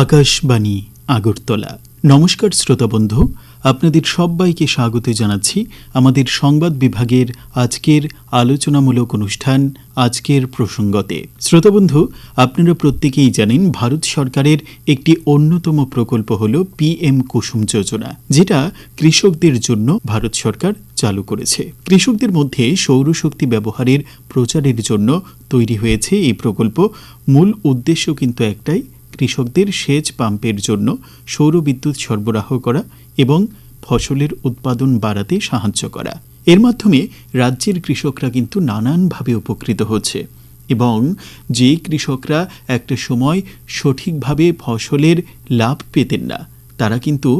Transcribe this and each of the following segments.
আকাশবাণী, আগরতলা। নমস্কার শ্রোতা বন্ধু, আপনাদের সবাইকে স্বাগত জানাচ্ছি আমাদের সংবাদ বিভাগের আজকের আলোচনামূলক অনুষ্ঠান, আজকের প্রসঙ্গতে। শ্রোতা বন্ধু, আপনারা প্রত্যেকেই জানেন ভারত সরকারের একটি অন্যতম প্রকল্প হল পিএম কুসুম যোজনা, যেটা কৃষকদের জন্য ভারত সরকার চালু করেছে। কৃষকদের মধ্যে সৌরশক্তি ব্যবহারের প্রচারের জন্য তৈরি হয়েছে এই প্রকল্প। মূল উদ্দেশ্য কিন্তু একটাই কৃষকদের সেচ পাম্পের জন্য সৌর বিদ্যুৎ সরবরাহ করা এবং ফসলের উৎপাদন বাড়াতে সাহায্য করা। এর মাধ্যমে রাজ্যের কৃষকরা কিন্তু নানানভাবে উপকৃত হচ্ছে এবং যে কৃষকরা একটা সময় সঠিকভাবে ফসলের লাভ পেতেন না, তারা কিন্তু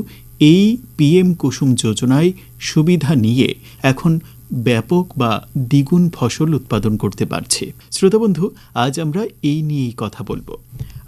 এই পিএম কুসুম যোজনায় সুবিধা নিয়ে এখন ব্যাপক বা দ্বিগুণ ফসল উৎপাদন করতে পারছে। শ্রোতাবন্ধু আজ আমরা এই নিয়েই কথা বলব।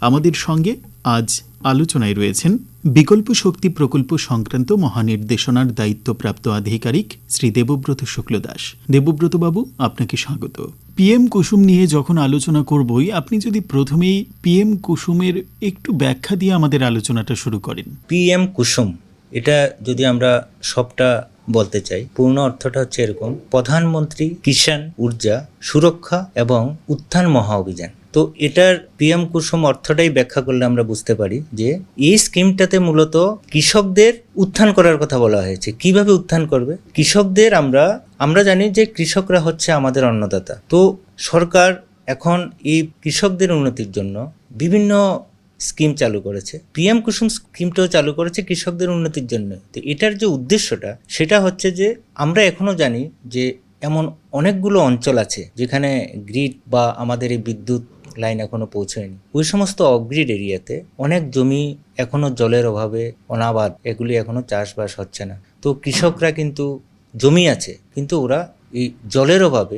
আমাদের সঙ্গে আজ আলোচনায় রয়েছেন বিকল্প শক্তি প্রকল্প সংক্রান্ত মহানির্দেশনার দায়িত্বপ্রাপ্ত আধিকারিক শ্রী দেবব্রত শুক্লদাস দেবব্রত বাবু, আপনাকে স্বাগত। পিএম কুসুম নিয়ে যখন আলোচনা করবই, আপনি যদি প্রথমেই পিএম কুসুমের একটু ব্যাখ্যা দিয়ে আমাদের আলোচনাটা শুরু করেন। পিএম কুসুম, এটা যদি আমরা সবটা বলতে চাই। পূর্ণ অর্থটা হচ্ছে এরকম। প্রধানমন্ত্রী কিষাণ ঊর্জা সুরক্ষা এবং উত্থান মহা অভিযান। তো এটার পিএম কুসুম অর্থটাই ব্যাখ্যা করলে আমরা বুঝতে পারি যে, এই স্কিমটাতে মূলত কৃষকদের উত্থান করার কথা বলা হয়েছে। কীভাবে উত্থান করবে? কৃষকদের আমরা আমরা জানি যে কৃষকরা হচ্ছে আমাদের অন্নদাতা। তো সরকার এখন এই কৃষকদের উন্নতির জন্য বিভিন্ন স্কিম চালু করেছে। পিএম কুসুম স্কিমটাও চালু করেছে কৃষকদের উন্নতির জন্য। তো এটার যে উদ্দেশ্যটা, সেটা হচ্ছে যে, আমরা এখনও জানি যে, এমন অনেকগুলো অঞ্চল আছে, যেখানে গ্রিড বা আমাদের এই বিদ্যুৎ লাইন এখনও পৌঁছয়নি। ওই সমস্ত অগ্রিড এরিয়াতে অনেক জমি এখনও জলের অভাবে অনাবাদ, এগুলি এখনও চাষবাস হচ্ছে না। তো কৃষকরা কিন্তু জমি আছে, কিন্তু ওরা এই জলের অভাবে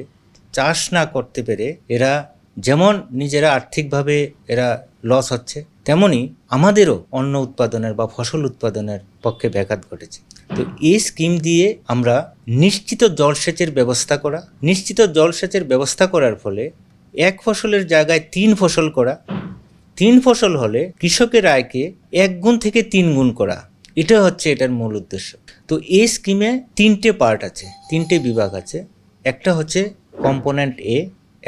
চাষ না করতে পেরে এরা যেমন নিজেরা আর্থিকভাবে এরা লস হচ্ছে তেমনি আমাদেরও অন্ন উৎপাদনের বা ফসল উৎপাদনের পক্ষে ব্যাঘাত ঘটেছে। তো এই স্কিম দিয়ে আমরা নিশ্চিত জলসেচের ব্যবস্থা করা, নিশ্চিত জলসেচের ব্যবস্থা করার ফলে এক ফসলের জায়গায় তিন ফসল করা, তিন ফসল হলে কৃষকের আয়কে এক গুণ থেকে তিন গুণ করা, এটা হচ্ছে এটার মূল উদ্দেশ্য। তো এই স্কিমে তিনটে পার্ট আছে, তিনটে বিভাগ আছে। একটা হচ্ছে কম্পোনেন্ট এ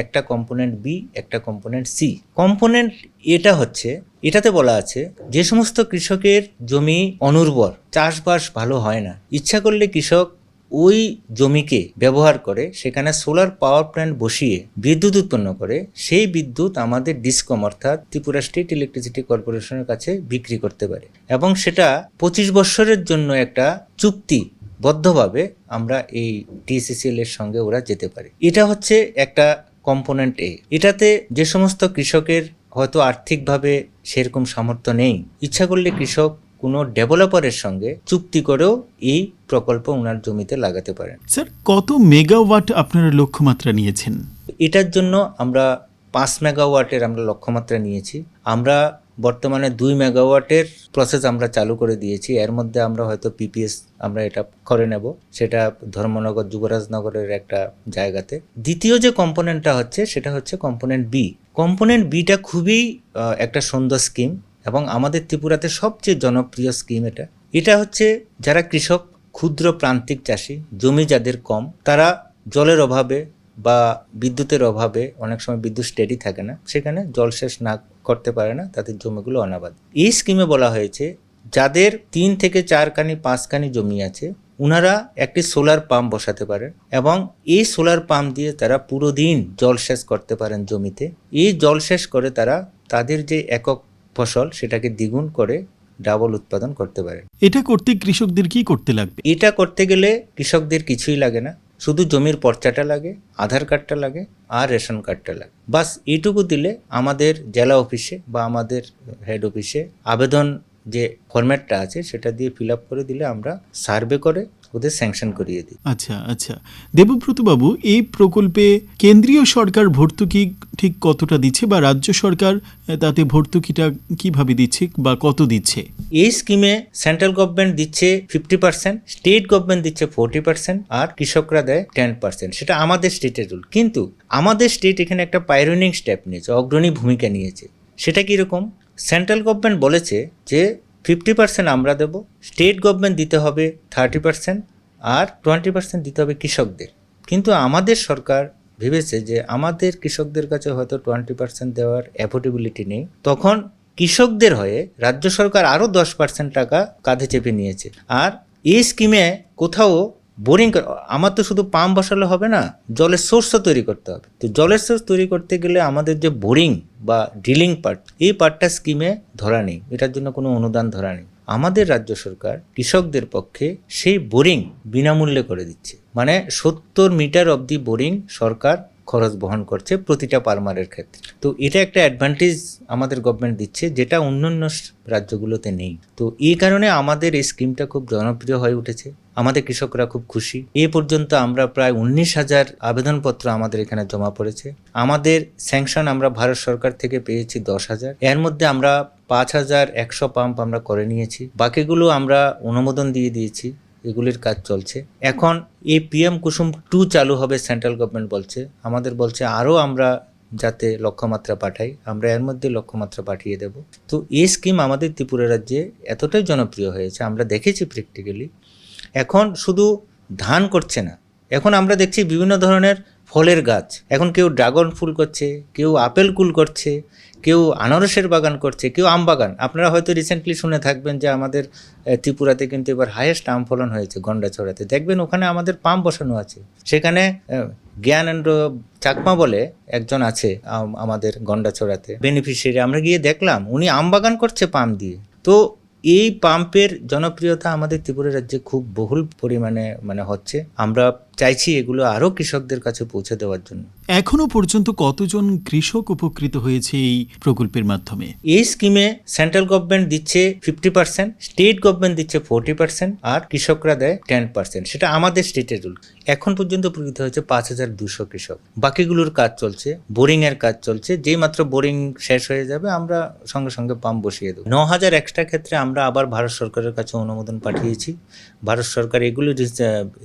একটা কম্পোনেন্ট বি একটা কম্পোনেন্ট সি কম্পোনেন্ট এটা হচ্ছে, এটাতে বলা আছে, যে সমস্ত কৃষকের জমি অনুর্বর, চাষবাস ভালো হয় না। ইচ্ছা করলে কৃষক ওই জমিকে ব্যবহার করে, সেখানে সোলার পাওয়ার প্ল্যান্ট বসিয়ে বিদ্যুৎ উৎপন্ন করে, সেই বিদ্যুৎ আমাদের ডিসকম অর্থাৎ ত্রিপুরা স্টেট ইলেকট্রিসিটি কর্পোরেশনের কাছে বিক্রি করতে পারে। এবং সেটা পঁচিশ বছরের জন্য একটা চুক্তি বদ্ধভাবে আমরা এই টিসিসিএল এর সঙ্গে ওরা যেতে পারে। এটা হচ্ছে একটা কম্পোনেন্ট এ এটাতে যে সমস্ত কৃষকের হয়তো আর্থিকভাবে সেরকম সামর্থ্য নেই ইচ্ছা করলে কৃষক কোনো ডেভেলপারের সঙ্গে চুক্তি করেও এই প্রকল্প ওনার জমিতে লাগাতে পারেন। স্যার কত মেগাওয়াট আপনারা লক্ষ্যমাত্রা নিয়েছেন? এটার জন্য আমরা পাঁচ মেগাওয়াটের আমরা লক্ষ্যমাত্রা নিয়েছি। আমরা বর্তমানে দুই মেগাওয়াটের প্রসেস আমরা চালু করে দিয়েছি। এর মধ্যে আমরা হয়তো পিপিএস আমরা এটা করে নেব। সেটা ধর্মনগর, যুবরাজনগরের একটা জায়গাতে। দ্বিতীয় যে কম্পোনেন্টটা হচ্ছে, সেটা হচ্ছে কম্পোনেন্ট বি কম্পোনেন্ট বিটা খুবই একটা সুন্দর স্কিম এবং আমাদের ত্রিপুরাতে সবচেয়ে জনপ্রিয় স্কিম এটা। এটা হচ্ছে যারা কৃষক, ক্ষুদ্র প্রান্তিক চাষি, জমি যাদের কম, তারা জলের অভাবে বা বিদ্যুতের অভাবে অনেক সময় বিদ্যুৎ স্টেডি থাকে না সেখানে জলসেচ না করতে পারে না তাদের জমিগুলো অনাবাদ। এই স্কিমে বলা হয়েছে যাদের তিন থেকে চারখানি পাঁচখানি জমি আছে ওনারা একটি সোলার পাম্প বসাতে পারেন এবং এই সোলার পাম্প দিয়ে তারা পুরো দিন জলসেচ করতে পারেন জমিতে। এই জলসেচ করে তারা তাদের যে একক ফসল সেটাকে দ্বিগুণ করে ডাবল উৎপাদন করতে পারেন এটা করতে কৃষকদের কি করতে লাগবে? এটা করতে গেলে কৃষকদের কিছুই লাগে না। শুধু জমির পর্চাটা লাগে, আধার কার্ডটা লাগে, আর রেশন কার্ডটা লাগে। বাস এইটুকু দিলে আমাদের জেলা অফিসে বা আমাদের হেড অফিসে আবেদন যে ফরম্যাটটা আছে সেটা দিয়ে ফিল করে দিলে আমরা সার্ভে করে ওদের স্যাংশন করিয়ে দিই। আচ্ছা আচ্ছা। দেবব্রত বাবু এই প্রকল্পে কেন্দ্রীয় সরকার ভর্তুকি ঠিক কতটা দিচ্ছে বা রাজ্য সরকার তাতে ভর্তুকিটা কীভাবে দিচ্ছে বা কত দিচ্ছে? এই স্কিমে সেন্ট্রাল গভর্নমেন্ট দিচ্ছে ফিফটি পার্সেন্ট স্টেট গভর্নমেন্ট দিচ্ছে ফোরটি পার্সেন্ট আর কৃষকরা দেয় টেন পার্সেন্ট সেটা আমাদের স্টেটের রুল কিন্তু আমাদের স্টেট এখানে একটা পাইরনিং স্টেপ নিয়েছে অগ্রণী ভূমিকা নিয়েছে। সেটা কীরকম? সেন্ট্রাল গভর্নমেন্ট বলেছে যে ফিফটি পার্সেন্ট আমরা দেব স্টেট গভর্নমেন্ট দিতে হবে থার্টি পার্সেন্ট আর টোয়েন্টি পার্সেন্ট দিতে হবে কৃষকদের। কিন্তু আমাদের সরকার ভেবেছে যে আমাদের কৃষকদের কাছে হয়তো টোয়েন্টি পার্সেন্ট দেওয়ার অ্যাফোর্ডেবিলিটি নেই। তখন কৃষকদের হয়ে রাজ্য সরকার আরও দশ পার্সেন্ট টাকা কাঁধে চেপে নিয়েছে। আর এই স্কিমে কোথাও বোরিং আমার তো শুধু পাম্প বসালে হবে না, জলের সোর্সও তৈরি করতে হবে। তো জলের সোর্স তৈরি করতে গেলে আমাদের যে বোরিং বা ড্রিলিং পার্ট এই পার্টটা স্কিমে ধরা নেই। এটার জন্য কোনো অনুদান ধরা নেই। আমাদের রাজ্য সরকার কৃষকদের পক্ষে সেই বোরিং বিনামূল্যে করে দিচ্ছে। মানে সত্তর মিটার অবধি বোরিং সরকার খরচ বহন করছে প্রতিটা পারমারের ক্ষেত্রে। তো এটা একটা অ্যাডভান্টেজ আমাদের গভর্নমেন্ট দিচ্ছে, যেটা অন্যান্য রাজ্যগুলোতে নেই। তো এই কারণে আমাদের এই স্কিমটা খুব জনপ্রিয় হয়ে উঠেছে। আমাদের কৃষকরা খুব খুশি। এ পর্যন্ত আমরা প্রায় উনিশ হাজার আবেদনপত্র আমাদের এখানে জমা পড়েছে। আমাদের স্যাংশন আমরা ভারত সরকার থেকে পেয়েছি দশ হাজার। এর মধ্যে আমরা পাঁচ হাজার একশো পাম্প আমরা করে নিয়েছি। বাকিগুলো আমরা অনুমোদন দিয়ে দিয়েছি। এগুলির কাজ চলছে। এখন এই পিএম কুসুম টু চালু হবে সেন্ট্রাল গভর্নমেন্ট বলছে। আমাদের বলছে আরও আমরা যাতে লক্ষ্যমাত্রা পাঠাই, আমরা এর মধ্যে লক্ষ্যমাত্রা পাঠিয়ে দেব। তো এই স্কিম আমাদের ত্রিপুরা রাজ্যে এতটাই জনপ্রিয় হয়েছে, আমরা দেখেছি প্র্যাকটিক্যালি এখন শুধু ধান করছে না, এখন আমরা দেখছি বিভিন্ন ধরনের ফলের গাছ। এখন কেউ ড্রাগন ফুল করছে, কেউ আপেল কুল করছে কেউ আনারসের বাগান করছে, কেউ আম বাগান। আপনারা হয়তো রিসেন্টলি শুনে থাকবেন যে আমাদের ত্রিপুরাতে কিন্তু এবার হাইয়েস্ট আম ফলন হয়েছে গন্ডাছড়াতে। দেখবেন ওখানে আমাদের পাম্প বসানো আছে। সেখানে জ্ঞানেন্দ্র চাকমা বলে একজন আছে, আম- আমাদের গন্ডাছড়াতে। বেনিফিশিয়ারি আমরা গিয়ে দেখলাম, উনি আম বাগান করছে পাম্প দিয়ে। তো এই পাম্পের জনপ্রিয়তা আমাদের ত্রিপুরা রাজ্যে খুব বহুল পরিমাণে মানে হচ্ছে। আমরা চাইছি এগুলো আরও কৃষকদের কাছে পৌঁছে দেওয়ার জন্য। এখনও পর্যন্ত কতজন কৃষক উপকৃত হয়েছে এই প্রকল্পের মাধ্যমে? এই স্কিমে সেন্ট্রাল গভর্নমেন্ট দিচ্ছে ফিফটি পার্সেন্ট স্টেট গভর্নমেন্ট দিচ্ছে ফোর্টি পার্সেন্ট আর কৃষকরা দেয় টেন পার্সেন্ট। সেটা আমাদের স্টেটের রুল। এখন পর্যন্ত উপকৃত হয়েছে পাঁচ হাজার দুশো কৃষক। বাকিগুলোর কাজ চলছে বোরিং এর কাজ চলছে যেই মাত্র বোরিং শেষ হয়ে যাবে আমরা সঙ্গে সঙ্গে পাম্প বসিয়ে দেবো। ন হাজার এক্সট্রা ক্ষেত্রে আমরা আবার ভারত সরকারের কাছে অনুমোদন পাঠিয়েছি। ভারত সরকার এগুলো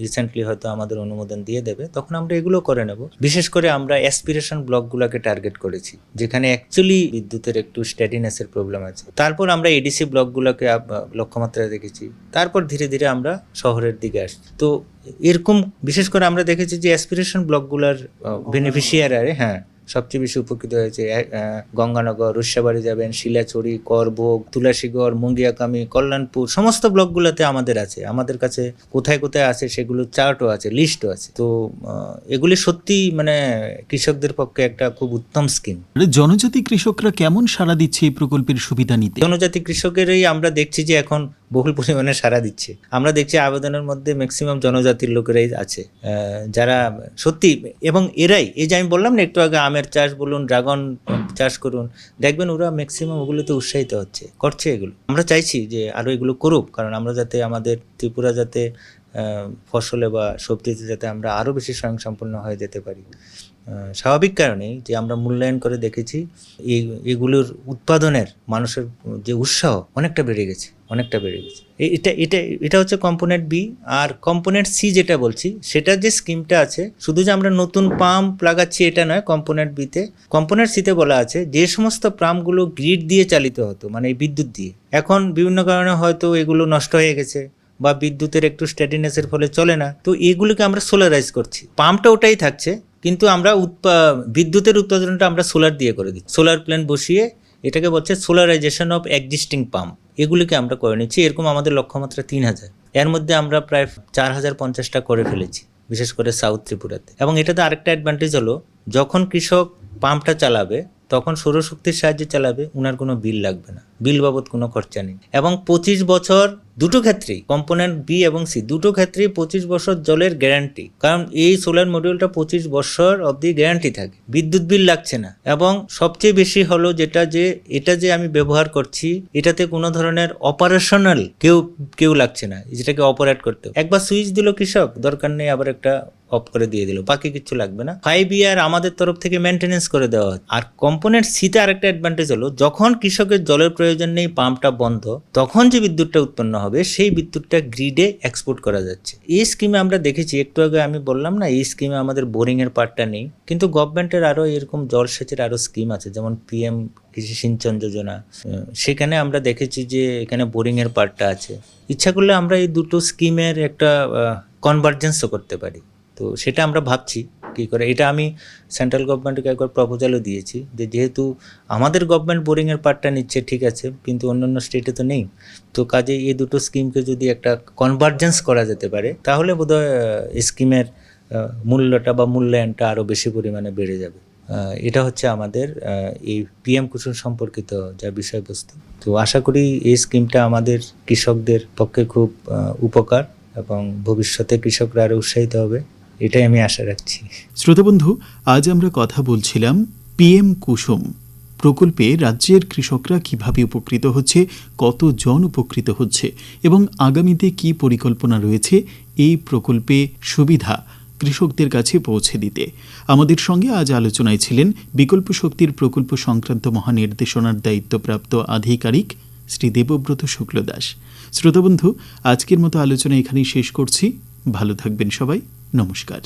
রিসেন্টলি হয়তো আমাদের অনুমোদন দিয়ে দেবে, তখন আমরা এগুলো করে নেব। বিশেষ করে আমরা অ্যাসপিরেশন ব্লকগুলোকে টার্গেট করেছি, যেখানে অ্যাকচুয়ালি বিদ্যুতের একটু স্টেডিনেসের প্রবলেম আছে। তারপর আমরা এডিসি ব্লকগুলোকে লক্ষ্যমাত্রায় দেখেছি। তারপর ধীরে ধীরে আমরা শহরের দিকে আসছি। তো এরকম, বিশেষ করে আমরা দেখেছি যে অ্যাসপিরেশন ব্লকগুলোর বেনিফিশিয়ারি হ্যাঁ সবচেয়ে বেশি উপকৃত হয়েছে গঙ্গানগর রুষাবাড়ি যাবেন শিলাচড়ি করভোগ তুলাসীগড় মুঙ্গিয়াকামি কল্যাণপুর সমস্ত ব্লকগুলোতে আমাদের আছে। আমাদের কাছে কোথায় কোথায় আছে সেগুলো চার্টও আছে লিস্টও আছে। তো এগুলি সত্যি মানে কৃষকদের পক্ষে একটা খুব উত্তম স্কিম। জনজাতি কৃষকরা কেমন সাড়া দিচ্ছে এই প্রকল্পের সুবিধা নিতে? জনজাতি কৃষকেরই আমরা দেখছি যে এখন বহুল পরিমাণে সাড়া দিচ্ছে। আমরা দেখছি আবেদনের মধ্যে ম্যাক্সিমাম জনজাতির লোকেরাই আছে। যারা সত্যি এবং এরাই, এই যে আমি বললাম না একটু আগে, আমের চাষ বলুন, ড্রাগন চাষ করুন, দেখবেন ওরা ম্যাক্সিমাম ওগুলোতে উৎসাহিত হচ্ছে, করছে এগুলো। আমরা চাইছি যে আরও এগুলো করুক, কারণ আমরা যাতে আমাদের ত্রিপুরা যাতে ফসলে বা সবজিতে যাতে আমরা আরও বেশি স্বয়ংসম্পূর্ণ হয়ে যেতে পারি। স্বাভাবিক কারণেই যে আমরা মূল্যায়ন করে দেখেছি, এই, এগুলোর উৎপাদনের মানুষের যে উৎসাহ অনেকটা বেড়ে গেছে, অনেকটা বেড়ে গেছে। এটা এটা এটা হচ্ছে কম্পোনেন্ট বি আর কম্পোনেন্ট সি যেটা বলছি, সেটা যে স্কিমটা আছে, শুধু যে আমরা নতুন পাম্প লাগাচ্ছি এটা নয় কম্পোনেন্ট বিতে কম্পোনেন্ট সিতে বলা আছে, যে সমস্ত পাম্পগুলো গ্রিড দিয়ে চালিত হতো মানে বিদ্যুৎ দিয়ে। এখন বিভিন্ন কারণে হয়তো এগুলো নষ্ট হয়ে গেছে বা বিদ্যুতের একটু স্টেডিনেসের ফলে চলে না। তো এগুলোকে আমরা সোলারাইজ করছি। পাম্পটা ওটাই থাকছে, কিন্তু আমরা উৎপা, বিদ্যুতের উৎপাদনটা আমরা সোলার দিয়ে করে দিচ্ছি। সোলার প্ল্যান্ট বসিয়ে এটাকে বলছে সোলারাইজেশন অফ এক্সিস্টিং পাম্প এগুলিকে আমরা করে নিচ্ছি, এরকম আমাদের লক্ষ্যমাত্রা তিন হাজার। এর মধ্যে আমরা প্রায় চার হাজার পঞ্চাশটা করে ফেলেছি, বিশেষ করে সাউথ ত্রিপুরাতে। এবং এটাতে আরেকটা অ্যাডভান্টেজ হলো, যখন কৃষক পাম্পটা চালাবে, তখন সৌরশক্তির সাহায্যে চালাবে, উনার কোনো বিল লাগবে না। বিল বাবদ কোনো খরচা নেই। এবং পঁচিশ বছর দুটো ক্ষেত্রেই কম্পোনেন্ট বি এবং সি দুটো ক্ষেত্রেই পঁচিশ বছর জলের গ্যারান্টি কারণ এই সোলার মডিউলটা পঁচিশ বছর অবধি গ্যারান্টি থাকে। বিদ্যুৎ বিল লাগছে না। এবং সবচেয়ে বেশি হলো যেটা যে, এটা যে আমি ব্যবহার করছি, এটাতে কোনো ধরনের অপারেশনাল কেউ কেউ লাগছে না। যেটাকে অপারেট করতে একবার সুইচ দিল কৃষক, দরকার নেই আবার একটা অফ করে দিয়ে দিল। বাকি কিছু লাগবে না। ফাইভ ইয়ার আমাদের তরফ থেকে মেনটেনেন্স করে দেওয়া হয় আর কম্পোনেন্ট সিতে আরেকটা অ্যাডভান্টেজ হলো, যখন কৃষকের জলের প্রয়োজন নেই, পাম্পটা বন্ধ, তখন যে বিদ্যুৎটা উৎপন্ন হবে, সেই বিদ্যুৎটা গ্রিডে এক্সপোর্ট করা যাচ্ছে। এই স্কিমে আমরা দেখেছি, একটু আগে আমি বললাম না, এই স্কিমে আমাদের বোরিংয়ের পার্টটা নেই, কিন্তু গভর্নমেন্টের আরও এরকম জলসেচের আরও স্কিম আছে, যেমন পিএম কৃষি সিঞ্চন যোজনা। সেখানে আমরা দেখেছি যে এখানে বোরিংয়ের পার্টটা আছে। ইচ্ছা করলে আমরা এই দুটো স্কিমের একটা কনভার্জেন্সও করতে পারি। তো সেটা আমরা ভাবছি। কী করে? এটা আমি সেন্ট্রাল গভর্নমেন্টকে একবার প্রপোজালও দিয়েছি যে যেহেতু আমাদের গভর্নমেন্ট বোরিংয়ের পার্টটা নিচ্ছে, ঠিক আছে, কিন্তু অন্যান্য স্টেটে তো নেই, তো কাজে এই দুটো স্কিমকে যদি একটা কনভার্জেন্স করা যেতে পারে, তাহলে বোধহয় স্কিমের মূল্যটা বা মূল্যায়নটা আরও বেশি পরিমাণে বেড়ে যাবে। এটা হচ্ছে আমাদের এই পিএম কুসুম সম্পর্কিত যা বিষয়বস্তু। তো আশা করি এই স্কিমটা আমাদের কৃষকদের পক্ষে খুব উপকার এবং ভবিষ্যতে কৃষকরা আরও উৎসাহিত হবে। এটাই আমি আশা রাখছি। শ্রোতাবন্ধু, আজ আমরা কথা বলছিলাম পিএম কুসুম প্রকল্পে রাজ্যের কৃষকরা কীভাবে উপকৃত হচ্ছে, কতজন উপকৃত হচ্ছে এবং আগামীতে কি পরিকল্পনা রয়েছে এই প্রকল্পে সুবিধা কৃষকদের কাছে পৌঁছে দিতে। আমাদের সঙ্গে আজ আলোচনায় ছিলেন বিকল্প শক্তির প্রকল্প সংক্রান্ত মহানির্দেশনার দায়িত্বপ্রাপ্ত আধিকারিক শ্রী দেবব্রত শুক্লদাস। শ্রোতাবন্ধু, আজকের মতো আলোচনা এখানেই শেষ করছি। ভালো থাকবেন সবাই। নমস্কার।